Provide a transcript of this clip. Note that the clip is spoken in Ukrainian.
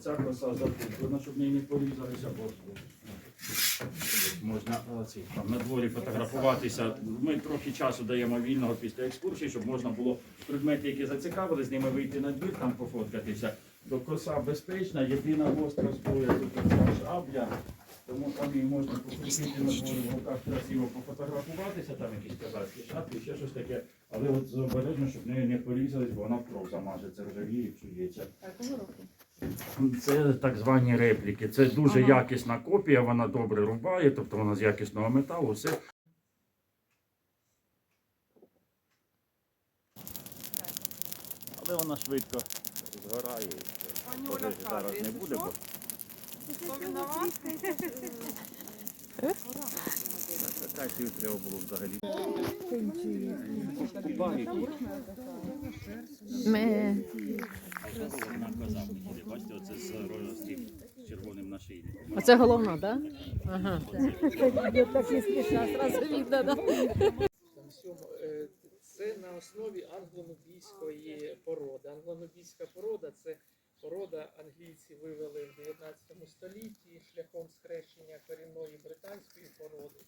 ця коса закуплена, щоб неї не порізалися, бо можна е, ці, там, на дворі фотографуватися. Ми трохи часу даємо вільного після екскурсії, щоб можна було предмети, які зацікавили, з ними вийти на двір, там пофоткатися. То коса безпечна, єдина гостра зброя, тут шабля. Тому там її можна покрутити на дворі в руках красиво пофотографуватися, там якісь козацькі шапки, ще щось таке. Але от обережно, щоб нею не порізались, бо вона в кров замажеться, ржавіє, псується. Якого року? Це так звані репліки. Це дуже Ага. якісна копія, вона добре рубає, тобто вона з якісного металу. Все. Але вона швидко згорає. Пані Пожежі Оля зараз не буде, бо цю треба було взагалі. Ми бачите, оце з ростів, з червоним нашийником. Оце головна, так? Ага. Так е, Це на основі англонубійської породи. Англонубійська порода це порода англійці вивели в 19 столітті шляхом схрещення корінної британської породи.